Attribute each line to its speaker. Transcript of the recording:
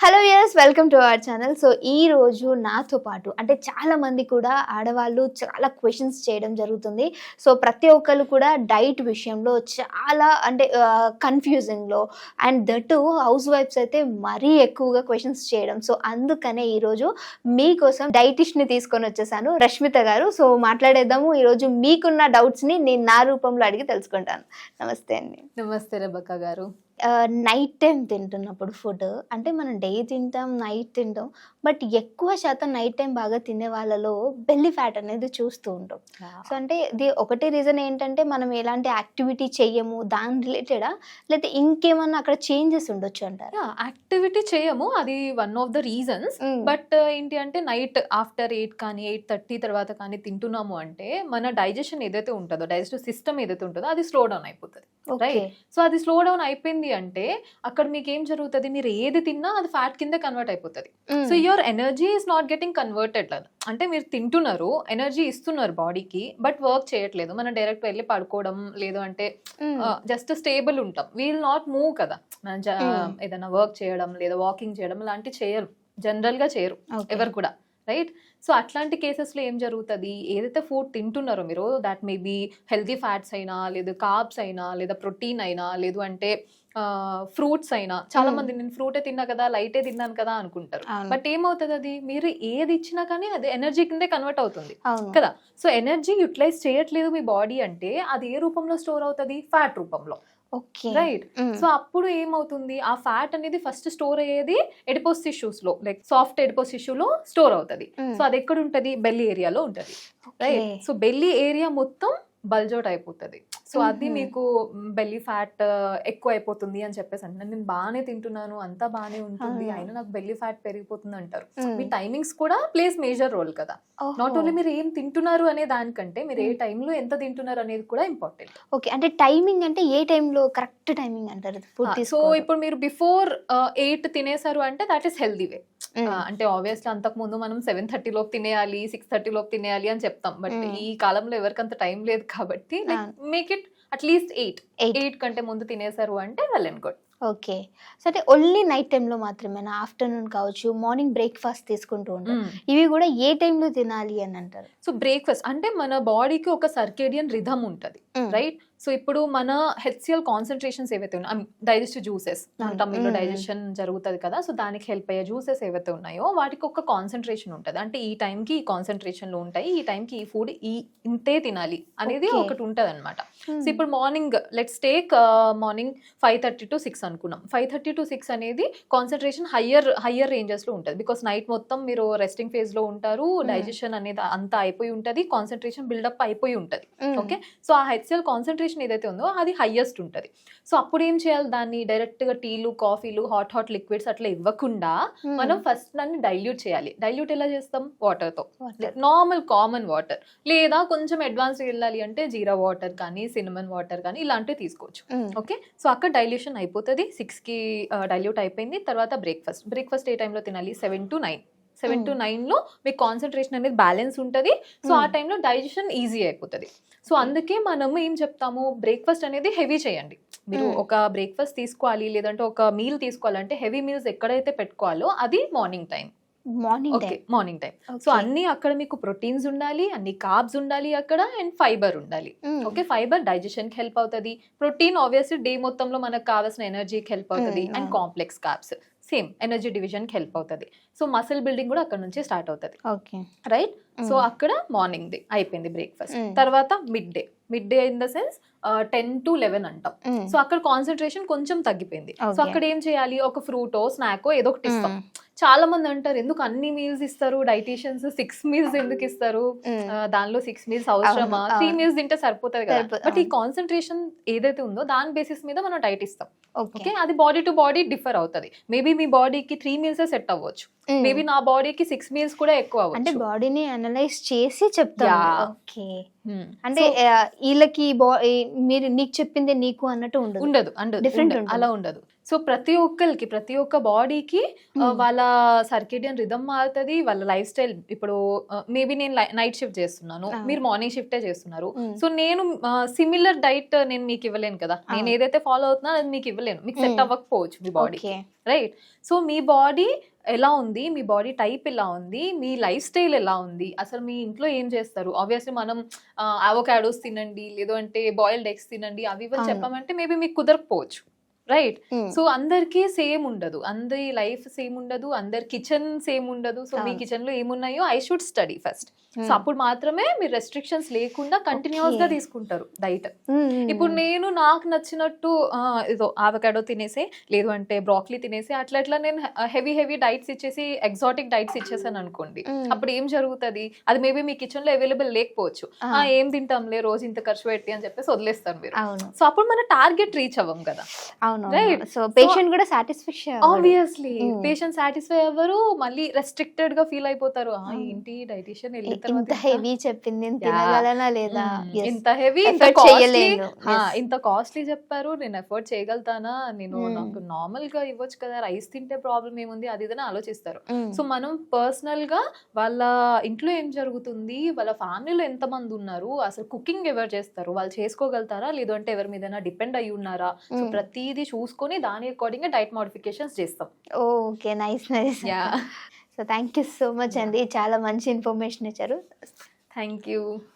Speaker 1: Hello yes welcome to our channel so ఈ రోజు నాతో పాటు అంటే చాలా మంది కూడా ఆడవాళ్ళు చాలా క్వశ్చన్స్ చేయడం జరుగుతుంది. సో ప్రతి ఒక్కరు కూడా డైట్ విషయంలో చాలా అంటే కన్ఫ్యూజింగ్లో అండ్ దట్ హౌస్ వైఫ్స్ అయితే మరీ ఎక్కువగా క్వశ్చన్స్ చేయడం. సో అందుకనే ఈరోజు మీకోసం డైటిష్ని తీసుకొని వచ్చేసాను రష్మిత గారు. సో మాట్లాడేద్దాము. ఈరోజు మీకున్న డౌట్స్ని నేను నా రూపంలో అడిగి తెలుసుకుంటాను. నమస్తే అండి.
Speaker 2: నమస్తే రబక్క గారు.
Speaker 1: నైట్ టైం తింటున్నప్పుడు ఫుడ్ అంటే మనం డే తింటాం నైట్ తింటాం. బట్ ఎక్కువ శాతం నైట్ టైం బాగా తినే వాళ్ళలో బెల్లి ఫ్యాట్ అనేది చూస్తూ ఉంటాం. సో అంటే ఇది ఒకటి రీజన్ ఏంటంటే మనం ఎలాంటి యాక్టివిటీ చెయ్యము దాని రిలేటెడా? లేకపోతే ఇంకేమన్నా అక్కడ చేంజెస్ ఉండొచ్చు అంటారా?
Speaker 2: యాక్టివిటీ చేయము అది one of the reasons. But ఏంటి అంటే నైట్ ఆఫ్టర్ ఎయిట్ కానీ ఎయిట్ థర్టీ తర్వాత కానీ తింటున్నాము అంటే మన డైజెషన్ ఏదైతే ఉంటుందో డైజెస్టివ్ సిస్టమ్ ఏదైతే ఉంటుందో అది స్లో డౌన్ అయిపోతుంది. Right. సో అది స్లో డౌన్ అయిపోయింది అంటే అక్కడ మీకు ఏం జరుగుతుంది? మీరు ఏది తిన్నా అది ఫ్యాట్ కింద కన్వర్ట్ అయిపోతుంది. So your energy is not getting converted అంటే మీరు తింటున్నారు ఎనర్జీ ఇస్తున్నారు బాడీకి బట్ వర్క్ చేయట్లేదు. మనం డైరెక్ట్ వెళ్ళి పడుకోవడం లేదు అంటే జస్ట్ స్టేబుల్ ఉంటాం. వీల్ నాట్ మూవ్ కదా. మనం జ-
Speaker 1: Mm.
Speaker 2: ఏదైనా వర్క్ చేయడం లేదా వాకింగ్ చేయడం లాంటి చేయరు. జనరల్గా చేయరు ఎవరు కూడా. రైట్? సో అట్లాంటి కేసెస్లో ఏం జరుగుతుంది? ఏదైతే ఫుడ్ తింటున్నారో మీరు that may be healthy fats అయినా లేదా కార్బ్స్ అయినా లేదా ప్రోటీన్ అయినా లేదు అంటే ఫ్రూట్స్ అయినా చాలా. మంది నేను ఫ్రూటే తిన్నా కదా లైటే తిన్నాను కదా అనుకుంటారు. బట్ ఏమవుతుంది అది? మీరు ఏది ఇచ్చినా కానీ అది ఎనర్జీ కిందే కన్వర్ట్ అవుతుంది. కదా? సో ఎనర్జీ యూటిలైజ్ చేయట్లేదు మీ బాడీ అంటే అది ఏ రూపంలో స్టోర్ అవుతుంది? ఫ్యాట్ రూపంలో.
Speaker 1: ఓకే.
Speaker 2: రైట్? సో అప్పుడు ఏమవుతుంది? ఆ ఫ్యాట్ అనేది ఫస్ట్ స్టోర్ అయ్యేది ఎడిపోస్ టిష్యూస్లో లైక్ సాఫ్ట్ ఎడిపోస్ టిష్యూలో స్టోర్ అవుతుంది. సో అది ఎక్కడ ఉంటది బెల్లి ఏరియాలో ఉంటది. రైట్? సో బెల్లి ఏరియా మొత్తం బల్జౌట్ అయిపోతుంది సో అది. మీకు బెల్లి ఫ్యాట్ ఎక్కువ అయిపోతుంది అని చెప్పేసి అంటే నేను బాగానే తింటున్నాను అంతా బాగానే ఉంటుంది. అయినా నాకు బెల్లి ఫ్యాట్ పెరిగిపోతుంది అంటారు. మీ టైమింగ్స్ కూడా ప్లేస్ మేజర్ రోల్ కదా. నాట్ ఓన్లీ మీరు ఏం తింటున్నారు అనే దానికంటే మీరు ఏ. టైంలో ఎంత తింటున్నారు అనేది కూడా ఇంపార్టెంట్.
Speaker 1: ఓకే అంటే టైమింగ్ అంటే ఏ టైంలో కరెక్ట్ టైమింగ్ అంటారు
Speaker 2: సో ఇప్పుడు మీరు బిఫోర్ ఎయిట్ తినేసారు అంటే దాట్ ఈస్ హెల్దీ వే. అంటే ఆబ్వియస్లీ అంతకు ముందు మనం సెవెన్ థర్టీ లోపు తినేయాలి సిక్స్ థర్టీ లోపు తినేయాలి అని చెప్తాం. బట్. ఈ కాలంలో ఎవరికి అంత టైం లేదు కాబట్టి. Make it at least eight. Eight కంటే ముందు తినేసారు అంటే well and good
Speaker 1: okay. So అంటే ఓన్లీ నైట్ టైంలో మాత్రమేనా? ఆఫ్టర్నూన్ కావచ్చు మార్నింగ్ బ్రేక్ఫాస్ట్ తీసుకుంటూ ఉంటాం ఇవి కూడా ఏ టైంలో తినాలి అని అంటారు?
Speaker 2: సో బ్రేక్ఫాస్ట్ అంటే మన బాడీకి ఒక సర్కేడియన్ రిధమ్ ఉంటుంది. రైట్ సో ఇప్పుడు మన హెచ్సిఎల్ కాన్సన్ట్రేషన్స్ ఏవైతే ఉన్నాయి డైజెస్టివ్ జ్యూసెస్ మన
Speaker 1: Mm.
Speaker 2: టమ్మిలో
Speaker 1: Mm.
Speaker 2: డైజెషన్ జరుగుతుంది కదా సో దానికి హెల్ప్ అయ్యే జ్యూసెస్ ఏవైతే ఉన్నాయో వాటికి ఒక కాన్సన్ట్రేషన్ ఉంటుంది అంటే ఈ టైంకి ఈ కాన్సన్ట్రేషన్లో ఉంటాయి ఈ టైంకి ఈ ఫుడ్ ఈ ఇంతే తినాలి అనేది. ఒకటి ఉంటుంది అనమాట
Speaker 1: Hmm.
Speaker 2: సో ఇప్పుడు morning let's take morning five thirty to six అనుకున్నాం ఫైవ్ థర్టీ టు సిక్స్ అనేది కాన్సన్ట్రేషన్ హయ్యర్ హయ్యర్ రేంజెస్లో ఉంటుంది బికాస్ నైట్ మొత్తం మీరు రెస్టింగ్ ఫేజ్లో ఉంటారు
Speaker 1: Hmm.
Speaker 2: డైజెషన్ అనేది అంతా అయిపోయి ఉంటుంది కాన్సన్ట్రేషన్ బిల్డప్ అయిపోయి ఉంటుంది. ఓకే సో ఆ హెచ్సిఎల్ కాన్సన్ట్రేషన్ ఏదైతే ఉందో అది హైయెస్ట్ ఉంటుంది. సో అప్పుడు ఏం చేయాలి? దాన్ని డైరెక్ట్గా టీలు కాఫీలు హాట్ హాట్ లిక్విడ్స్ అట్లా ఇవ్వకుండా
Speaker 1: Mm.
Speaker 2: మనం ఫస్ట్ దాన్ని డైల్యూట్ చేయాలి. డైల్యూట్ ఎలా చేస్తాం? వాటర్తో.
Speaker 1: Water.
Speaker 2: నార్మల్ కామన్ వాటర్ లేదా కొంచెం అడ్వాన్స్ వెళ్ళాలి అంటే జీరా వాటర్ కానీ సినిమన్ వాటర్ కానీ ఇలాంటివి తీసుకోవచ్చు. ఓకే సో అక్కడ డైల్యూషన్ అయిపోతుంది. సిక్స్కి డైల్యూట్ అయిపోయింది. తర్వాత బ్రేక్ఫాస్ట్ బ్రేక్ఫాస్ట్ ఏ టైంలో తినాలి? Seven to nine seven to నైన్లో మీకు కాన్సన్ట్రేషన్ అనేది బ్యాలెన్స్ ఉంటుంది. సో ఆ. టైంలో డైజెషన్ ఈజీ అయిపోతుంది. సో అందుకే మనము ఏం చెప్తాము? బ్రేక్ఫాస్ట్ అనేది హెవీ చేయండి. మీరు
Speaker 1: Mm.
Speaker 2: ఒక బ్రేక్ఫాస్ట్ తీసుకోవాలి లేదంటే ఒక మీల్ తీసుకోవాలంటే హెవీ మీల్స్ ఎక్కడైతే పెట్టుకోవాలో అది morning time
Speaker 1: morning
Speaker 2: okay morning time so అన్ని అక్కడ మీకు ప్రోటీన్స్ ఉండాలి అన్ని కార్బ్స్ ఉండాలి అక్కడ అండ్ ఫైబర్ ఉండాలి. ఓకే ఫైబర్ డైజెషన్కి హెల్ప్ అవుతుంది. ప్రోటీన్ ఆబ్వియస్లీ డే మొత్తంలో మనకు కావాల్సిన ఎనర్జీకి హెల్ప్ అవుతుంది and. Complex carbs same energy డివిజన్కి హెల్ప్ అవుతుంది. సో మసిల్ బిల్డింగ్ కూడా అక్కడ నుంచి స్టార్ట్ అవుతుంది.
Speaker 1: ఓకే.
Speaker 2: రైట్? సో అక్కడ మార్నింగ్ డే అయిపోయింది బ్రేక్ఫాస్ట్. తర్వాత mid day mid day in the sense ten to eleven అంటాం. సో అక్కడ కాన్సన్ట్రేషన్ కొంచెం తగ్గిపోయింది. సో. అక్కడ ఏం చేయాలి? ఒక ఫ్రూటో స్నాకో ఏదో ఒకటి ఇస్తాం. చాలా మంది అంటారు ఎందుకు అన్ని మీల్స్ ఇస్తారు? డైటీషియన్స్ సిక్స్ మీల్స్ ఎందుకు ఇస్తారు? దానిలో సిక్స్ మీల్స్ అవసరమా? త్రీ. మీల్స్ తింటే సరిపోతుంది కదా. బట్ ఈ. కాన్సన్ట్రేషన్ ఏదైతే ఉందో దాని బేసిస్ మీద మనం డైట్ ఇస్తాం.
Speaker 1: ఓకే.
Speaker 2: అది బాడీ టు బాడీ డిఫర్ అవుతుంది. మేబీ మీ బాడీకి త్రీ మీల్స్ సెట్ అవ్వచ్చు. మేబీ నా బాడీకి సిక్స్ మీల్స్ కూడా ఎక్కువ
Speaker 1: అంటే బాడీని అనలైజ్ చేసి చెప్తాం. ఓకే. అంటే ఆ, వీళ్ళకి మీరు నీకు చెప్పిందే నీకు అన్నట్టు ఉండదు
Speaker 2: ఉండదు ఉండదు.
Speaker 1: ఉంటుంది.
Speaker 2: అలా ఉండదు సో ప్రతి ఒక్కరికి ప్రతి ఒక్క బాడీకి
Speaker 1: Hmm.
Speaker 2: వాళ్ళ సర్కేడియన్ రిధమ్ మారుతుంది వాళ్ళ లైఫ్ స్టైల్ ఇప్పుడు మేబీ నేను నైట్ షిఫ్ట్ చేస్తున్నాను. మీరు మార్నింగ్ షిఫ్టే చేస్తున్నారు
Speaker 1: Hmm.
Speaker 2: సో నేను సిమిలర్ డైట్ నేను మీకు ఇవ్వలేను కదా నేను. ఏదైతే ఫాలో అవుతున్నా అది మీకు ఇవ్వలేను మీకు సెట్
Speaker 1: Hmm.
Speaker 2: అవ్వకపోవచ్చు మీ బాడీ రైట్ సో మీ బాడీ ఎలా ఉంది? మీ బాడీ టైప్ ఎలా ఉంది? మీ లైఫ్ స్టైల్ ఎలా ఉంది? అసలు మీ ఇంట్లో ఏం చేస్తారు? ఆబ్వియస్లీ మనం అవకాడోస్ తినండి లేదు అంటే బాయిల్డ్ ఎగ్స్ తినండి అవి ఇవి అని
Speaker 1: అవును.
Speaker 2: చెప్పామంటే మేబీ మీకు కుదరకపోవచ్చు. రైట్ సో అందరికీ సేమ్ ఉండదు. అందరి లైఫ్ సేమ్ ఉండదు. అందరి కిచెన్ సేమ్ ఉండదు. సో మీ. కిచెన్లో ఏమున్నాయో I should study first so అప్పుడు మాత్రమే మీరు రెస్ట్రిక్షన్స్ లేకుండా
Speaker 1: కంటిన్యూస్గా.
Speaker 2: తీసుకుంటారు డైట్ ఇప్పుడు నేను నాకు నచ్చినట్టు ఏదో ఆవకాడో తినేసి లేదు అంటే బ్రాక్లీ తినేసి అట్లా అట్లా నేను హెవీ హెవీ డైట్స్ ఇచ్చేసి ఎగ్జాటిక్ డైట్స్ ఇచ్చేసాను అనుకోండి.
Speaker 1: Mm.
Speaker 2: అప్పుడు ఏం జరుగుతుంది? అది మేబీ మీ కిచెన్లో అవైలబుల్ లేకపోవచ్చు.
Speaker 1: Ah.
Speaker 2: ఏం తింటాంలే రోజు ఇంత ఖర్చు పెట్టి అని చెప్పేసి వదిలేస్తారు మీరు. సో అప్పుడు మన టార్గెట్ రీచ్ అవ్వం కదా.
Speaker 1: అవును
Speaker 2: Right.
Speaker 1: సో పేషెంట్ కూడా సాటిస్ఫాక్షన్
Speaker 2: ఆబ్వియస్లీ. పేషెంట్ సాటిస్ఫై అవ్వరు మళ్ళీ రెస్ట్రిక్టెడ్గా ఫీల్ అయిపోతారు ఆ,
Speaker 1: Mm.
Speaker 2: ఏంటి డైటీషియన్
Speaker 1: ఇంత హెవీ చెప్పింది. తినగలనా లేదా. Yes.
Speaker 2: ఇంత హెవీ ఇంత కాస్ట్లీ చెప్పారు నేను ఎఫర్ట్ చేయగలుగుతానా నేను
Speaker 1: మ్మ్.
Speaker 2: నాకు నార్మల్గా ఇవ్వచ్చు కదా రైస్ తింటే ప్రాబ్లం ఏముంది అది ఇదని ఆలోచిస్తారు. సో మనం పర్సనల్గా వాళ్ళ ఇంట్లో ఏం జరుగుతుంది వాళ్ళ ఫ్యామిలీలో ఎంత మంది ఉన్నారు అసలు కుకింగ్ ఎవరు చేస్తారు వాళ్ళు చేసుకోగలుగుతారా లేదు అంటే ఎవరి మీద డిపెండ్ అయి ఉన్నారా సో. ప్రతిదీ చూసుకొని దాని అకార్డింగ్ డైట్ మోడిఫికేషన్స్ చేస్తాం.
Speaker 1: Okay nice nice
Speaker 2: yeah
Speaker 1: so thank you so much అండి చాలా మంచి ఇన్ఫర్మేషన్ ఇచ్చారు.
Speaker 2: Thank you